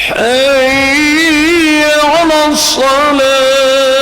حي على الصلاة.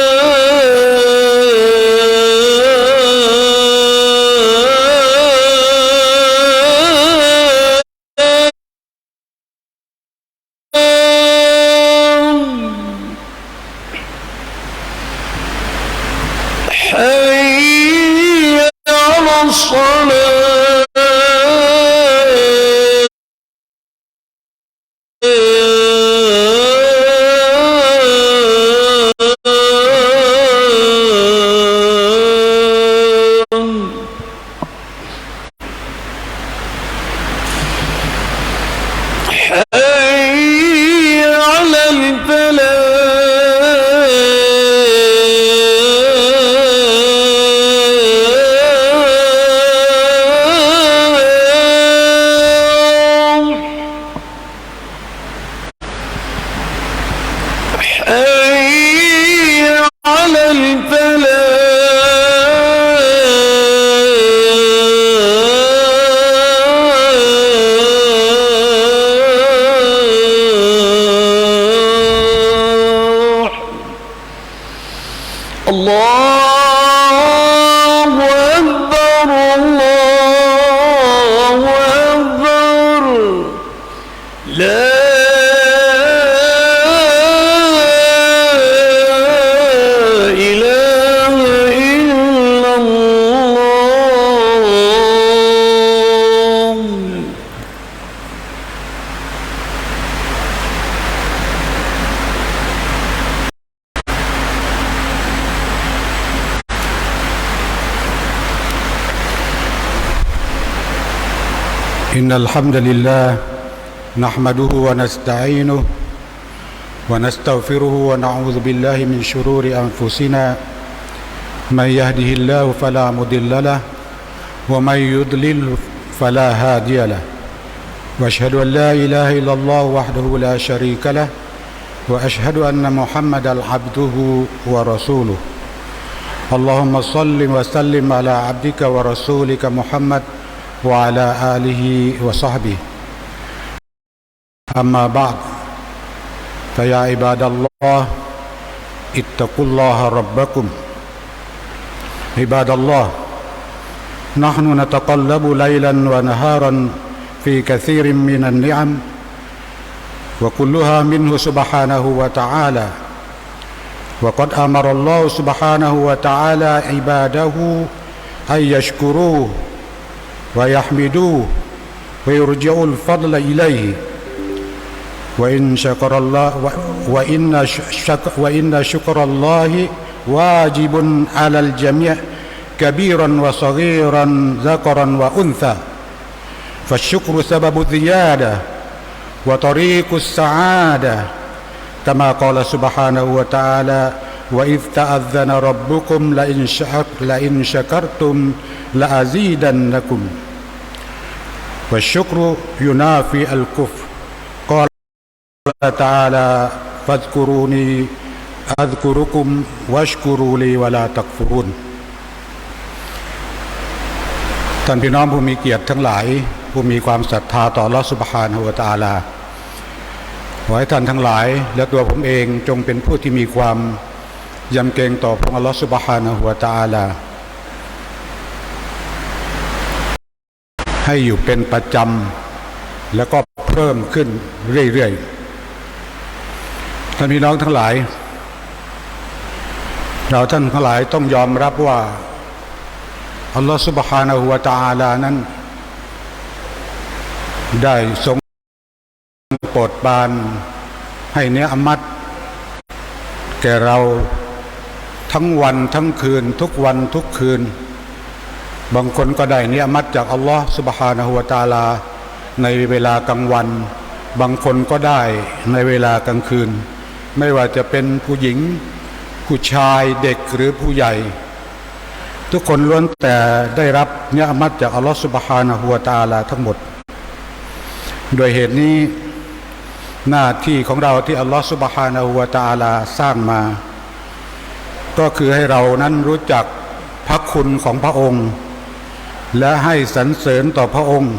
الحمد لله نحمده ونستعينه ونستغفره ونعوذ بالله من شرور أنفسنا. من يهده الله فلا مضل له ومن يضلل فلا هادي له. وأشهد أن لا إله إلا الله وحده لا شريك له وأشهد أن محمدا عبده ورسوله. اللهم صل وسلم على عبدك ورسولك محمد وعلى آله وصحبه. أما بعد فيا عباد الله اتقوا الله ربكم. عباد الله نحن نتقلب ليلا ونهارا في كثير من النعم وكلها منه سبحانه وتعالى. وقد أمر الله سبحانه وتعالى عباده أن يشكروه ويحمدوه ويرجعوا الفضل إليه. وإن شكر الله وإن شك وإن شكر الله واجب على الجميع كبيرا وصغيرا ذكرا وأنثى. فالشكر سبب الزيادة وطريق السعادة كما قال سبحانه وتعالى واذ تاذن ربكم لئن شكر لئن شكرتم لازيدنكم والشكر ينافي الكفر قال تعالى فاذكروني اذكركم واشكروا لي ولا تكفرون ท่านพี่น้องผู้มีเกียรติทั้งหลาย ผู้มีความศรัทธาต่อลอสุบฮานหัวตาลาขอให้ท่านทั้งหลาย และตัวผมเองจงเป็นผู้ที่มีความ ยำเกรงต่อพระองค์อัลลอฮฺสุบฮานะหัวตาลา ให้อยู่เป็นประจำ แล้วก็เพิ่มขึ้นเรื่อยๆ ท่านพี่น้องทั้งหลาย เราท่านทั้งหลายต้องยอมรับว่าอัลลอฮฺสุบฮานะหัวตาลานั้น ได้ทรงโปรดบานให้เนื้ออมัดแก่เรา ทั้งวันทั้งคืน ทุกวันทุกคืน บางคนก็ได้เนี่ยมัดจากอัลลอฮฺสุบฮานาหัวตาลา ในเวลากลางวัน บางคนก็ได้ในเวลากลางคืน ไม่ว่าจะเป็นผู้หญิง ผู้ชายเด็กหรือผู้ใหญ่ ทุกคนล้วนแต่ได้รับเนี่ยมัดจากอัลลอฮฺสุบฮานาหัวตาลาทั้งหมด โดยเหตุนี้หน้าที่ของเราที่อัลลอฮฺสุบฮานาหัวตาลาสร้างมา ก็คือให้เรานั้นรู้จักพระคุณของพระองค์ และให้สรรเสริญต่อพระองค์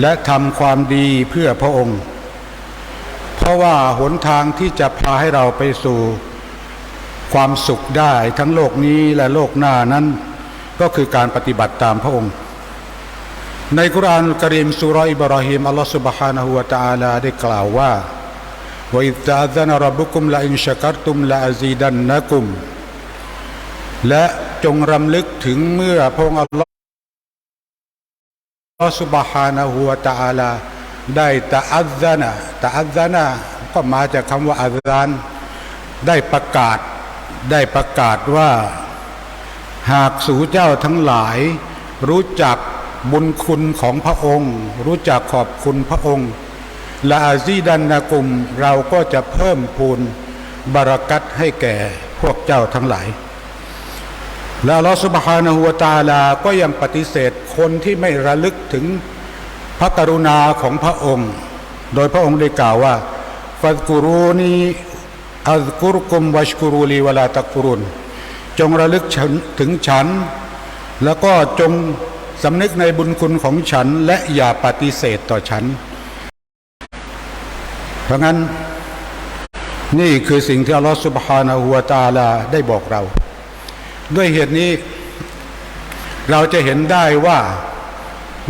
และทำความดีเพื่อพระองค์ เพราะว่าหนทางที่จะพาให้เราไปสู่ความสุขได้ทั้งโลกนี้และโลกหน้านั้น ก็คือการปฏิบัติตามพระองค์ ในกุรานกรีมสุรอิบรอฮิมอัลลอฮฺสุบฮานะฮูวะตะอาลาได้กล่าวว่า وإذ تأذن ربكم لئن شكرتم لأزيدنكم และจงรำลึกถึงเมื่อพระองค์อัลลอฮฺ سبحانه และ تعالى ได้ตะอัซนะตะอัซนะก็มาจากคำว่าอัซานได้ประกาศได้ประกาศว่า หากสู่เจ้าทั้งหลาย รู้จักบุญคุณของพระองค์ รู้จักขอบคุณพระองค์ ละอาซีดันนากุมเราก็จะเพิ่มพูนบารักัตให้แก่พวกเจ้าทั้งหลาย และอัลอสุบฮานะฮูวตาลาก็ยังปฏิเสธคนที่ไม่ระลึกถึงพระกรุณาของพระองค์ โดยพระองค์ได้กล่าวว่าฟัดกุรูนีอัลกุรกุมวัชกุรูลีวลาตักฟุรุนจงระลึกฉันถึงฉัน แล้วก็จงสำนึกในบุญคุณของฉันและอย่าปฏิเสธต่อฉัน ราะงั้นนี่คือสิ่งที่อัลลอฮฺสุบฮานาหัวตาลาได้บอกเรา ด้วยเหตุนี้เราจะเห็นได้ว่า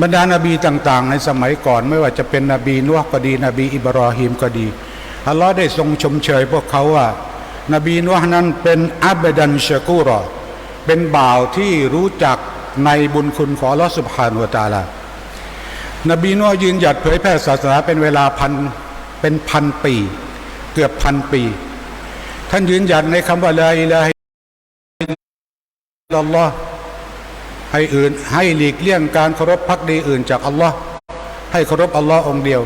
บรรดานาบีต่าง ๆ ในสมัยก่อน ไม่ว่าจะเป็นนบีนุ่ก็ดี นบีอิบรอฮิมก็ดีอัลลอฮ์ได้ทรงชมเชยพวกเขาว่า นบีนุ่นั้นเป็นอับดันชกูรอเป็นบ่าวที่รู้จักในบุญคุณของอัลลอฮฺสุบฮานาหัวตาลานบีนุ่ยืนหยัดเผยแพร่ศาสนาเป็นเวลาพัน เป็นพันปี เกือบพันปี ท่านยืนหยัดในคำว่าลาอิลาฮิลลอฮ์ให้อื่นให้หลีกเลี่ยงการเคารพพักดีอื่นจากอัลลอฮ์ให้เคารพอัลลอฮ์องเดียว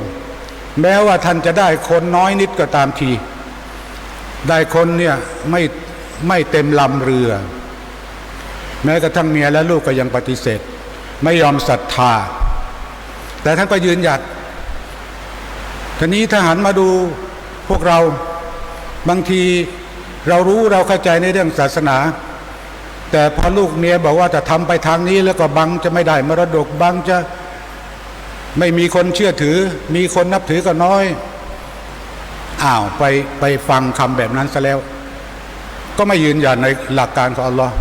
แม้ว่าท่านจะได้คนน้อยนิดก็ตามที ได้คนเนี่ยไม่ไม่เต็มลำเรือ แม้กระทั่งเมียและลูกก็ยังปฏิเสธ ไม่ยอมศรัทธา แต่ท่านก็ยืนหยัด ทีนี้ถ้าหันมาดูพวกเราบางทีเรารู้เราเข้าใจในเรื่องศาสนา แต่พอลูกเมียบอกว่าจะทำไปทางนี้แล้วก็บังจะไม่ได้มรดกบังจะไม่มีคนเชื่อถือ มีคนนับถือก็น้อยอ้าวไปไปฟังคำแบบนั้นซะแล้ว ก็ไม่ยืนยันในหลักการของอัลลอฮ์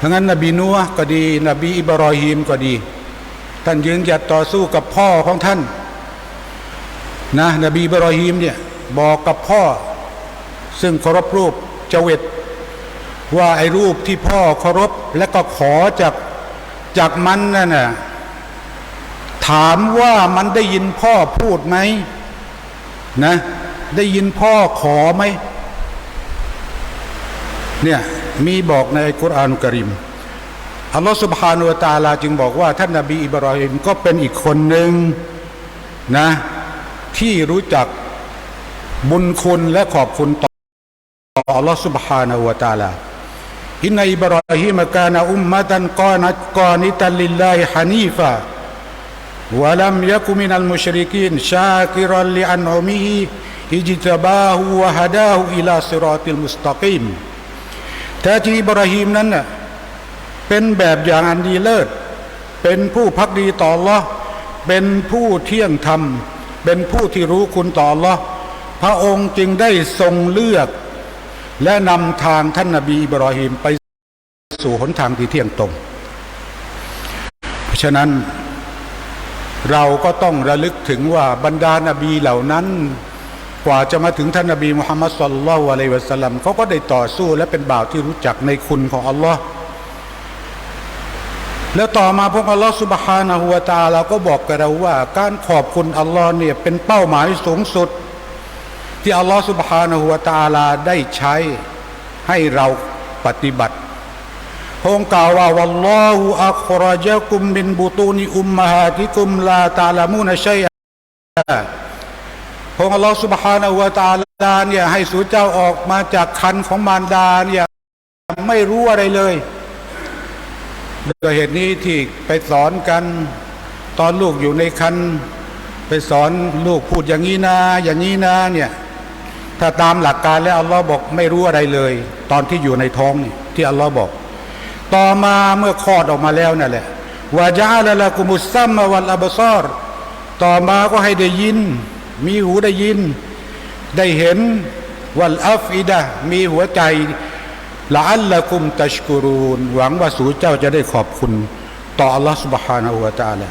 ดังนั้นนบีนัวก็ดี นบีอิบรอฮีมก็ดี ท่านยืนหยัดต่อสู้กับพ่อของท่าน นะนบีบรอฮีมเนี่ยบอกกับพ่อ ซึ่งเคารพรูปเจวิตว่าไอ้รูปที่พ่อเคารพและก็ขอจากจากมันนั่นน่ะถามว่ามันได้ยินพ่อพูดไหมนะ ได้ยินพ่อขอไหมเนี่ยมีบอกในอัลกุรอานุกริมอัลลอฮฺสุบฮานุตาลาจึงบอกว่า ท่านนบีอิบราฮิมก็เป็นอีกคนหนึ่งนะ ที่รู้จักบุญคุณและขอบคุณต่ออัลลอฮฺสุบฮานาอูวะตาลาอินนอิบราฮิมกานะอุมมะตันกานัตกานิตัลลิลลาฮิฮานีฟะ ولم يكن من المشركين شاكرا لأنعمه اجتباه وهداه إلى صراط المستقيم แท้จริงอิบราฮิมนั้นน่ะเป็นแบบอย่างอันดีเลิศ เป็นผู้พักดีต่อ Allah เป็นผู้เที่ยงธรรม เป็นผู้ที่รู้คุณต่อ Allah พระองค์จึงได้ทรงเลือก และนำทางท่านนบีอิบราฮิมไปสู่หนทางที่เที่ยงตรง เพราะฉะนั้นเราก็ต้องระลึกถึงว่าบรรดานาบีเหล่านั้นกว่าจะมาถึงท่านนบีมุฮัมมัดสุลลัลลอฮุอะลัยวะสัลลัมเขาก็ได้ต่อสู้และเป็นบ่าวที่รู้จักในคุณของอัลลอฮ์ แล้วต่อมาพวกอัลลอฮ์สุบฮานะฮุวาตาเาก็บอกกับเราว่า การขอบคุณอัลลอฮ์เนี่ยเป็นเป้าหมายสูงสุด ที่อัลลอฮ์สุบฮานะฮุวาตาลาได้ใช้ให้เราปฏิบัติพงกล่าวว่าวัลลอฮฺอัคราจักุมบินบุตูนิอุมมะฮาติกุมลาตาลามูนะชัยอาพงอัลลอฮ์สุบฮานะฮุวาตาลาเนี่ยให้สูเจ้าออกมาจากคันของมารดาเนี่ยไม่รู้อะไรเลย ด้วยเหตุนี้ที่ไปสอนกัน ตอนลูกอยู่ในคันไปสอนลูกพูดอย่างนี้นะอย่างนี้นะเนี่ยถ้าตามหลักการแล้วอัลลอฮ์บอกไม่รู้อะไรเลย ตอนที่อยู่ในท้องนี่ที่อัลลอฮ์บอก ต่อมาเมื่อคลอดออกมาแล้วนั่นแหละวาจาละละกุมุสซัมมาวัลอับซอรต่อมาก็ให้ได้ยิน มีหูได้ยิน ได้เห็นวัลอัฟอิดะมีหัวใจ ละอัลละกุมตัชกุรูนหวังว่าสูเจ้าจะได้ขอบคุณ ต่ออัลลอฮฺสุบฮานาอูตาละ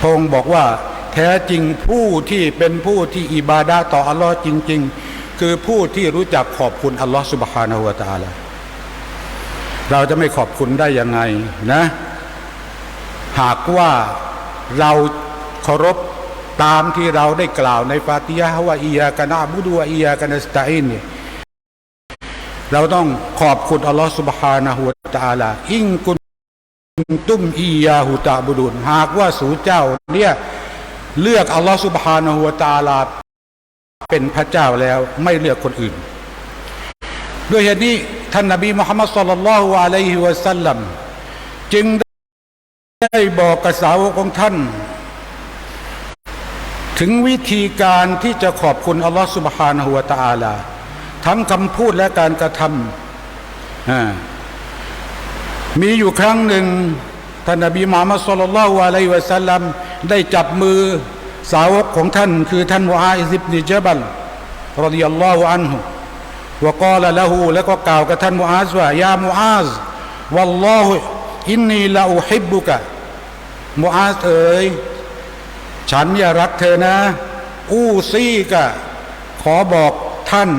พระองค์บอกว่า แท้จริงผู้ที่เป็นผู้ที่อิบาดาต่ออัลลอฮ์จริง ๆ คือผู้ที่รู้จักขอบคุณอัลลอฮฺสุบฮานาอูตาละเราจะไม่ขอบคุณได้ยังไงนะ หากว่าเราเคารพตามที่เราได้กล่าวในฟาติยาว่าอียากันอาบุดูอียากันสตัยเนี่ย เราต้องขอบคุณอัลลอฮฺสุบฮานาหูตาลาอิงกุนตุ้มอียาหูตาบุดุลหากว่าสูเจ้าเนี่ยเลือกอัลลอฮฺสุบฮานาหูตาลาเป็นพระเจ้าแล้วไม่เลือกคนอื่น ด้วยเหตุนี้ท่านนบีมุฮัมมัดสุลลัลลอฮุอะลัยฮิวะสัลลัมจึงได้บอกกับสาวกของท่าน ถึงวิธีการที่จะขอบคุณอัลลอฮฺสุบฮานาหูตาลา ทั้งคำพูดและการกระทำมีอยู่ครั้งหนึ่งท่านนบีมามสลลัลวะไลัยวะสัลลัมได้จับมือสาวกของท่าน คือท่านมูอาอิซิบนิจบัลรดิยัลลอฮุอันฮุวกอลละหูแล้วก็กล่าวกับท่านมูอาซว่ายามูอาซวัลลอฮุอินนีละอูฮิบบุกะมูอาซเอ๋ยฉันอย่ารักเธอนะ อู้ซี่กะ ขอบอกท่าน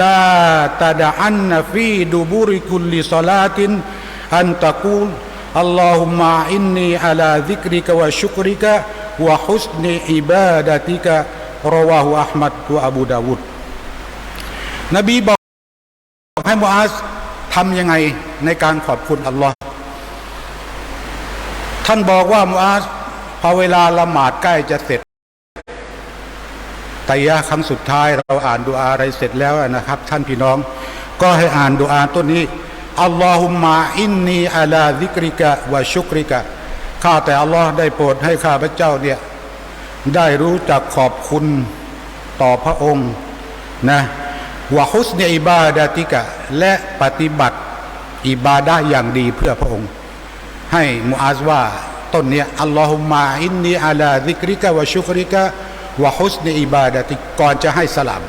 ลาตาดะอันนฟีดูบุริกุลลิซลาตินอันตะกูลอัลลอฮุมะอินนีอัลาซิกริกะวะชุกริกะวะฮุสนีอิบาดะติกะรวาหูอัลมัดวะอบูดาวุดนบีบอกให้มูอาสทำยังไงในการขอบคุณอัลลอฮ์ท่านบอกว่ามูอาสพอเวลาละหมาดใกล้จะเสร็จ แต่ยะครั้งสุดท้ายเราอ่านดูอาอะไรเสร็จแล้วนะครับ ท่านพี่น้อง ก็ให้อ่านดูอาต้นนี้อัลลอฮุมมาอินนีอัลาซิกริกะวะชุกริกะข้าแต่อัลลอฮ์ได้โปรดให้ข้าพระเจ้าเนี่ยได้รู้จักขอบคุณต่อพระองค์นะวะฮุสเนอิบาดาติกะ และปฏิบัติอิบาดาอย่างดีเพื่อพระองค์ ให้มูอาซว่าต้นเนี้ยอัลลอฮุมมาอินนีอัลาซิกริกะวะชุกริกะ วะฮุสเนอิบาดาติก่อนจะให้สลาม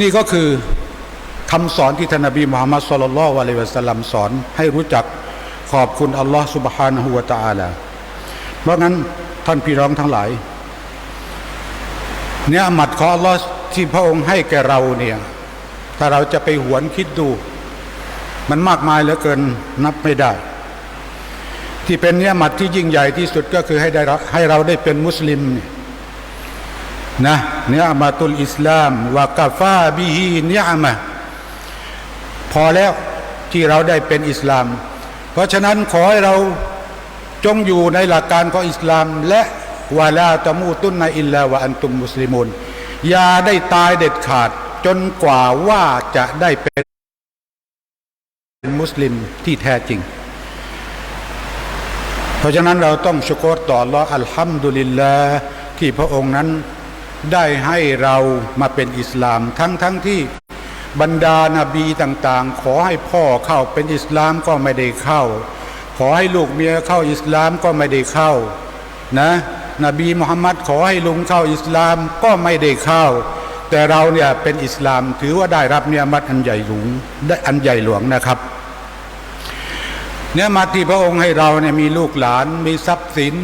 นี่ก็คือคำสอนที่ท่านนบีมุฮัมมัดสุลลัลลอฮุอะลัยฮิวะสัลลัมสอน ให้รู้จักขอบคุณอัลลอฮ์ سبحانه และ تعالى เพราะงั้นท่านพี่น้องทั้งหลาย เนี่ยหมัดของอัลลอฮ์ที่พระองค์ให้แก่เราเนี่ย ถ้าเราจะไปหวนคิดดู มันมากมายเหลือเกินนับไม่ได้ ที่เป็นเนี่ยหมัดที่ยิ่งใหญ่ที่สุดก็คือให้ได้รับให้เราได้เป็นมุสลิมเนี่ย นะเนี่ยมาตุลอิสลามวากาฟาบิฮีเนี่ยมะพอแล้วที่เราได้เป็นอิสลาม เพราะฉะนั้นขอให้เราจงอยู่ในหลักการของอิสลาม และวาลาตะมูตุนในอิลลาวะอันตุมมุสลิมุนอย่าได้ตายเด็ดขาดจนกว่าว่าจะได้เป็นมุสลิมที่แท้จริง เพราะฉะนั้นเราต้องชุกรต่ออัลอฮ์อัลฮัมดุลิลลาที่พระองค์นั้น ได้ให้เรามาเป็นอิสลามทั้งทั้งที่บรรดานาบีต่างๆ ขอให้พ่อเข้าเป็นอิสลามก็ไม่ได้เข้า ขอให้ลูกเมียเข้าอิสลามก็ไม่ได้เข้า นะนบีมุฮัมมัดขอให้ลุงเข้าอิสลามก็ไม่ได้เข้า แต่เราเนี่ยเป็นอิสลามถือว่าได้รับเนี่ยมัดอันใหญ่หลวงได้อันใหญ่หลวงนะครับ เนี่ยมาที่พระองค์ให้เราเนี่ยมีลูกหลานมีทรัพย์สิน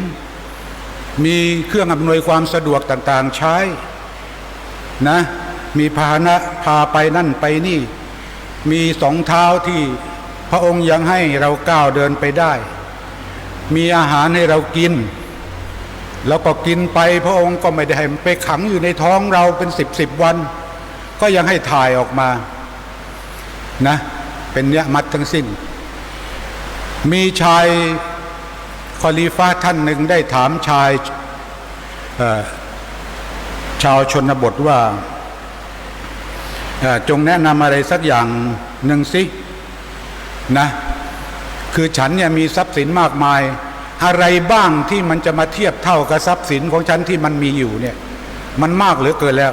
มีเครื่องอำนวยความสะดวกต่างๆใช้นะมีพาหนะพาไปนั่นไปนี่ มีสองเท้าที่พระองค์ยังให้เราก้าวเดินไปได้ มีอาหารให้เรากิน แล้วก็กินไปพระองค์ก็ไม่ได้ให้ไปขังอยู่ในท้องเราเป็นสิบสิบวัน ก็ยังให้ถ่ายออกมานะเป็นเนี้ยมัดทั้งสิ้น มีชาย คอลีฟ้าท่านหนึ่งได้ถามชายชาวชนบทว่าจงแนะนำอะไรสักอย่างหนึ่งสินะ คือฉันเนี่ยมีทรัพย์สินมากมาย อะไรบ้างที่มันจะมาเทียบเท่ากับทรัพย์สินของฉันที่มันมีอยู่เนี่ย มันมากเหลือเกินแล้ว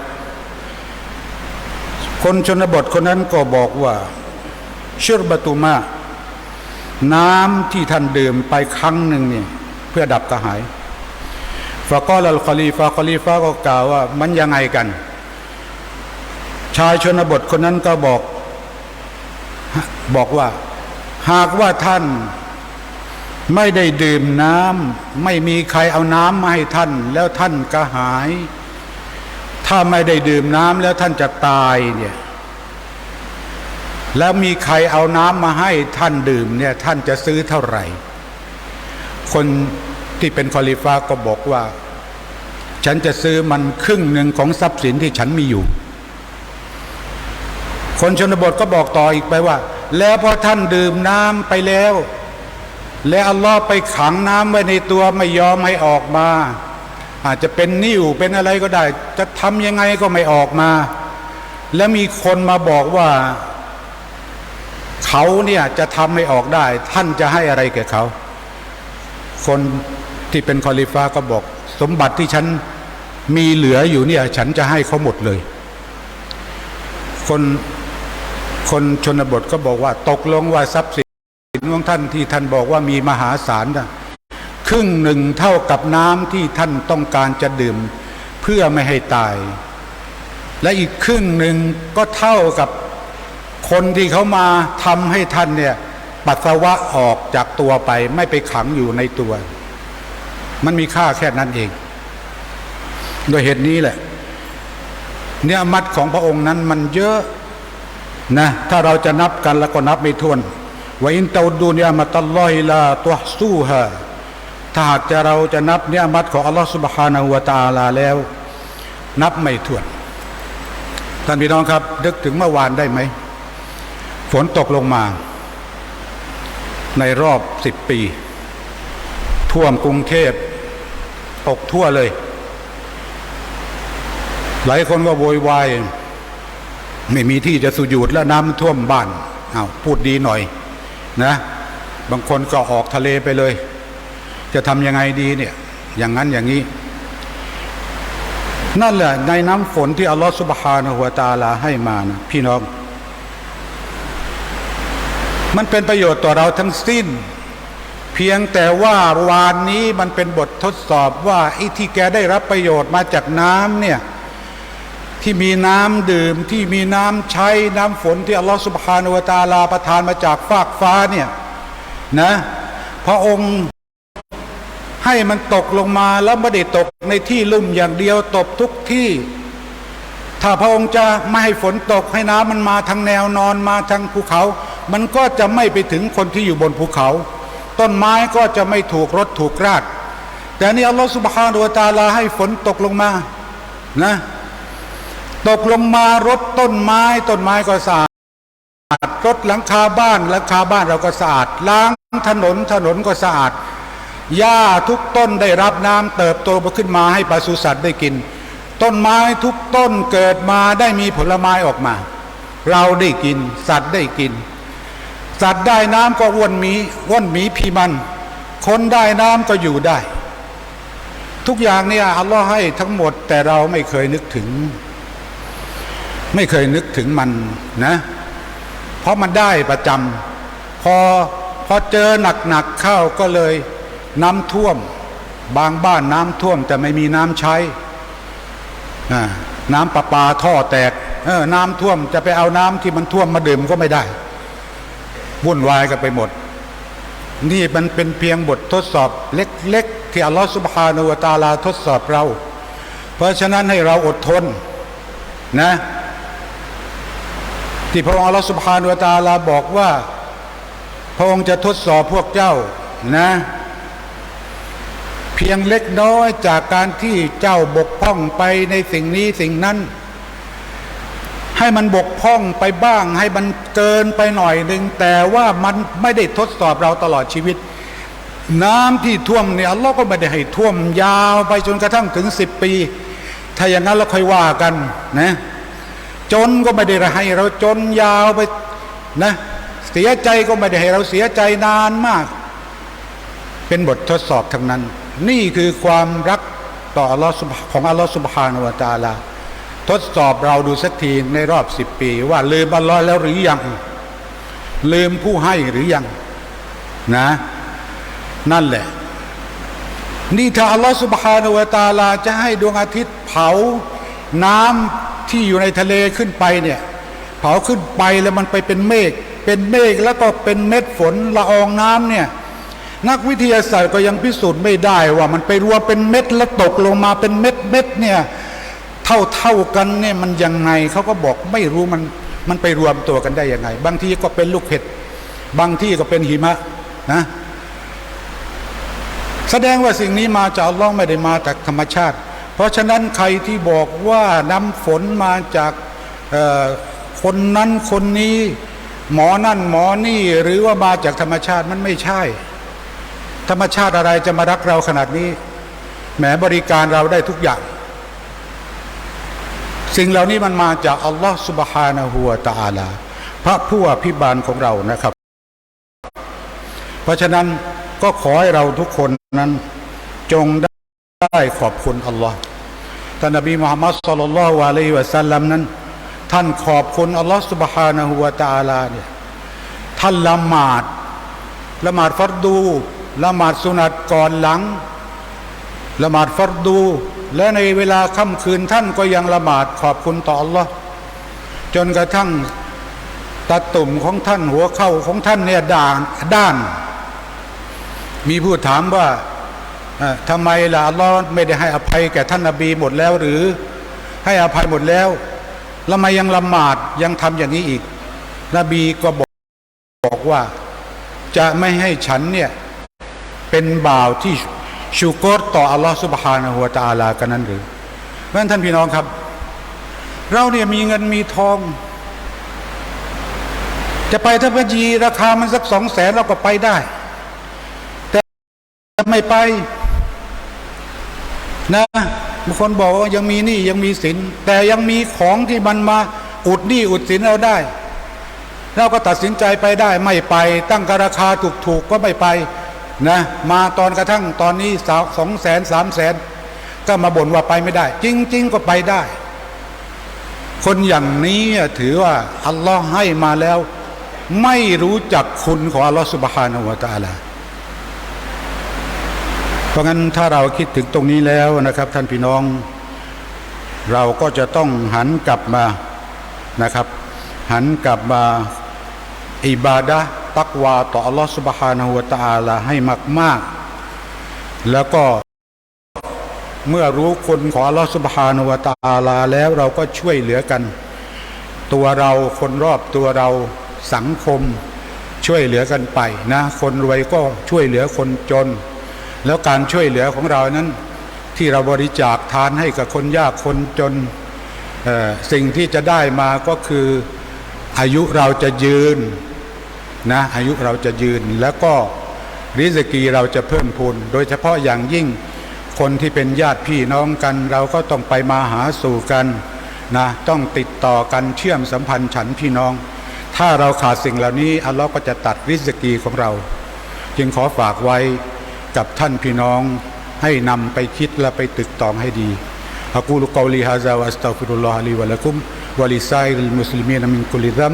คนชนบทคนนั้นก็บอกว่าชุรบตุมา น้ำที่ท่านดื่มไปครั้งหนึ่งเนี่ยเพื่อดับกระหายฟะกอลลคอลีฟาคอลีฟาก็กล่าวว่ามันยังไงกัน ชายชนบทคนนั้นก็บอก บอกว่า หากว่าท่านไม่ได้ดื่มน้ำไม่มีใครเอาน้ำมาให้ท่าน แล้วท่านก็หาย ถ้าไม่ได้ดื่มน้ำแล้วท่านจะตายเนี่ย แล้วมีใครเอาน้ำมาให้ท่านดื่มเนี่ยท่านจะซื้อเท่าไหร่ คนที่เป็นคอลิฟ้าก็บอกว่า ฉันจะซื้อมันครึ่งหนึ่งของทรัพย์สินที่ฉันมีอยู่ คนชนบทก็บอกต่ออีกไปว่า แล้วพอท่านดื่มน้ำไปแล้ว และอัลลอฮ์ไปขังน้ำไว้ในตัวไม่ยอมให้ออกมา อาจจะเป็นนิ่วเป็นอะไรก็ได้ จะทำยังไงก็ไม่ออกมา แล้วมีคนมาบอกว่า เขาเนี่ยจะทำให้ออกได้ ท่านจะให้อะไรแก่เขา คนที่เป็นคอลิฟ้าก็บอก สมบัติที่ฉันมีเหลืออยู่เนี่ย ฉันจะให้เขาหมดเลย คนคนชนบทก็บอกว่า ตกลงว่าทรัพย์สินของท่านที่ท่านบอกว่ามีมหาศาลนะครึ่งหนึ่งเท่ากับน้ำที่ท่านต้องการจะดื่ม เพื่อไม่ให้ตาย และอีกครึ่งหนึ่งก็เท่ากับ คนที่เขามาทำให้ท่านเนี่ยปัสสาวะออกจากตัวไป ไม่ไปขังอยู่ในตัว มันมีค่าแค่นั้นเอง โดยเหตุนี้แหละ เนี่ยมัดของพระองค์นั้นมันเยอะนะถ้าเราจะนับกันแล้วก็นับไม่ถ้วนว่าอินเตาดูเนี่ยมาตลอฮิลาตัวสู้ฮะถ้าหากจะเราจะนับเนี่ยมัดของอัลลอฮฺสุบฮานาหัวตาลาแล้ว นับไม่ถ้วนท่านพี่น้องครับนึกถึงเมื่อวานได้ไหม ฝนตกลงมา ในรอบสิบปี ท่วมกรุงเทพตกทั่วเลย หลายคนก็โวยวายไม่มีที่จะสุญูดแล้วน้ำท่วมบ้านอา้าวพูดดีหน่อย นะ บางคนก็ออกทะเลไปเลย จะทำยังไงดีเนี่ย อย่างนั้นอย่างนี้ นั่นแหละในน้ำฝนที่อัลลอฮฺสุบฮานะฮุวตาลาให้มานะพี่น้อง มันเป็นประโยชน์ต่อเราทั้งสิ้น เพียงแต่ว่าวานนี้มันเป็นบททดสอบว่าไอ้ที่แกได้รับประโยชน์มาจากน้ำเนี่ยที่มีน้ำดื่มที่มีน้ำใช้น้ำฝนที่อัลลอฮฺสุบฮานุวตาลาประทานมาจากฟากฟ้าเนี่ยนะพระองค์ให้มันตกลงมาแล้วไม่ได้ตกในที่ลุ่มอย่างเดียวตกทุกที่ ถ้าพระองค์จะไม่ให้ฝนตกให้น้ำมันมาทางแนวนอนมาทางภูเขา มันก็จะไม่ไปถึงคนที่อยู่บนภูเขา ต้นไม้ก็จะไม่ถูกรถถูกราดแต่นี่อัลลอฮฺสุบฮานุวะตาลาให้ฝนตกลงมานะตกลงมารถต้นไม้ต้นไม้ก็สะอาดรถหลังคาบ้านหลังคาบ้านเราก็สะอาด ล้างถนนถนนก็สะอาดหญ้าทุกต้นได้รับน้ำเติบโตขึ้นมาให้ปศุสัตว์ได้กิน ต้นไม้ทุกต้นเกิดมาได้มีผลไม้ออกมา เราได้กินสัตว์ได้กิน สัตว์ได้น้ำก็อ้วนหมีอ้วนหมีพีมัน คนได้น้ำก็อยู่ได้ ทุกอย่างเนี่ยอัลลอฮ์ให้ทั้งหมดแต่เราไม่เคยนึกถึง ไม่เคยนึกถึงมันนะ เพราะมันได้ประจำพอพอเจอหนักๆเข้าก็เลยน้ำท่วม บางบ้านน้ำท่วมแต่ไม่มีน้ำใช้น้ำประปาท่อแตกเออน้ำท่วมจะไปเอาน้ำที่มันท่วมมาดื่มก็ไม่ได้ วุ่นวายกันไปหมด นี่มันเป็นเพียงบททดสอบเล็กๆ ที่อัลลอฮฺสุบฮานาละตาลาทดสอบเรา เพราะฉะนั้นให้เราอดทนนะ ที่พระองค์อัลลอฮฺสุบฮานุวตาลาบอกว่า พระองค์จะทดสอบพวกเจ้านะ เพียงเล็กน้อยจากการที่เจ้าบกพร่องไปในสิ่งนี้สิ่งนั้น ให้มันบกพร่องไปบ้าง ให้มันเกินไปหน่อยหนึ่งแต่ว่ามันไม่ได้ทดสอบเราตลอดชีวิต น้ำที่ท่วมเนี่ยอัลลอฮ์ก็ไม่ได้ให้ท่วมยาวไปจนกระทั่งถึงสิบปี ถ้าอย่างนั้นเราค่อยว่ากันนะจนก็ไม่ได้ให้เราจนยาวไปนะเสียใจก็ไม่ได้ให้เราเสียใจนานมาก เป็นบททดสอบทั้งนั้น นี่คือความรักต่ออัลลอฮ์ของอัลลอฮ์สุบฮานาวะตาลา ทดสอบเราดูสักทีในรอบสิบปี ว่าลืมอัลลอฮ์แล้วหรือยัง ลืมผู้ให้หรือยัง นะ นั่นแหละ นี่ถ้าอัลลอฮฺสุบฮานาวะตาลาจะให้ดวงอาทิตย์เผาน้ำที่อยู่ในทะเลขึ้นไปเนี่ย เผาขึ้นไปแล้วมันไปเป็นเมฆเป็นเมฆแล้วก็เป็นเม็ดฝนละอองน้ำเนี่ยนักวิทยาศาสตร์ก็ยังพิสูจน์ไม่ได้ว่ามันไปรวมเป็นเม็ดแล้วตกลงมาเป็นเม็ดเม็ดเนี่ย เท่าเท่ากันเนี่ยมันยังไงเขาก็บอกไม่รู้มันมันไปรวมตัวกันได้ยังไง บางทีก็เป็นลูกเห็ดบางที่ก็เป็นหิมะนะแสดงว่าสิ่งนี้มาจากลลอฮ์ไม่ได้มาจากธรรมชาติ เพราะฉะนั้นใครที่บอกว่าน้ำฝนมาจากเอ่อคนนั้นคนนี้ หมอนั่นหมอนี่หรือว่ามาจากธรรมชาติมันไม่ใช่ ธรรมชาติอะไรจะมารักเราขนาดนี้แหมบริการเราได้ทุกอย่าง สิ่งเหล่านี้มันมาจากอัลลอฮ์สุบฮานะฮัวตาลา พระผู้อภิบาลของเรานะครับ เพราะฉะนั้นก็ขอให้เราทุกคนนั้นจงได้ขอบคุณอัลลอฮ์ท่านนบีมุฮัมมัดสุลลัลวะลัยวะสัลลัมนั้น ท่านขอบคุณอัลลอฮ์สุบฮานะฮัวตาลาเนี่ยท่านละหมาดละหมาดฟัดดูละหมาดสุนัตก่อนหลัง ละหมาดฟัรดู และในเวลาค่ำคืนท่านก็ยังละหมาดขอบคุณต่ออัลลอฮ์จนกระทั่งตาตุ่มของท่านหัวเข่าของท่านเนี่ยด่านด้าน มีผู้ถามว่าทำไมล่ะอัลลอฮ์ไม่ได้ให้อภัยแก่ท่านนบีหมดแล้วหรือ ให้อภัยหมดแล้วแล้วทำไมยังละหมาดยังทำอย่างนี้อีก นบีก็บอกบอกว่า จะไม่ให้ฉันเนี่ยเป็นบ่าวที่ ชูกรต่ออัลลอฮ์สุบฮานะฮูวตะอาลากันนั้นหรือเพราะฉะนั้นท่านพี่น้องครับ เราเนี่ยมีเงินมีทอง จะไปทัพยีราคามันสักสองแสนเราก็ไปได้ แต่ไม่ไปนะบางคนบอกว่ายังมีหนี้ยังมีสิน แต่ยังมีของที่มันมาอุดหนี้อุดสินเราได้ เราก็ตัดสินใจไปได้ไม่ไป ตั้งราคาถูกๆก็ไม่ไป นะมาตอนกระทั่งตอนนี้สาวสองแสนสามแสนก็มาบ่นว่าไปไม่ได้ จริง ๆ ก็ไปได้ คนอย่างนี้ถือว่าอัลลอฮ์ให้มาแล้ว ไม่รู้จักคุณของอัลลอฮ์สุบฮานะฮูวะตะอาลาเพราะงั้นถ้าเราคิดถึงตรงนี้แล้วนะครับ ท่านพี่น้อง เราก็จะต้องหันกลับมานะครับ หันกลับมาอิบาดะ ตักวาต่ออัลลอฮฺสุบฮานาหัวตาลาให้มาก ๆ แล้วก็เมื่อรู้คนขออัลลอฮฺสุบฮานาหัวตาลาแล้วเราก็ช่วยเหลือกัน ตัวเราคนรอบตัวเราสังคมช่วยเหลือกันไปนะคนรวยก็ช่วยเหลือคนจน แล้วการช่วยเหลือของเรานั้นที่เราบริจาคทานให้กับคนยากคนจนสิ่งที่จะได้มาก็คืออายุเราจะยืน นะอายุเราจะยืนแล้วก็ริสกีเราจะเพิ่มพูน โดยเฉพาะอย่างยิ่งคนที่เป็นญาติพี่น้องกัน เราก็ต้องไปมาหาสู่กันนะต้องติดต่อกันเชื่อมสัมพันธ์ฉันพี่น้อง ถ้าเราขาดสิ่งเหล่านี้อัลลอฮ์ก็จะตัดริสกีของเรา จึงขอฝากไว้กับท่านพี่น้องให้นำไปคิดและไปตึกตองให้ดีอะกูลุกอลีฮะซาวัสตัฟิรุลลอฮะลีวะลักุมวะลิซาอิลมุสลิมีนมินกุลิซัม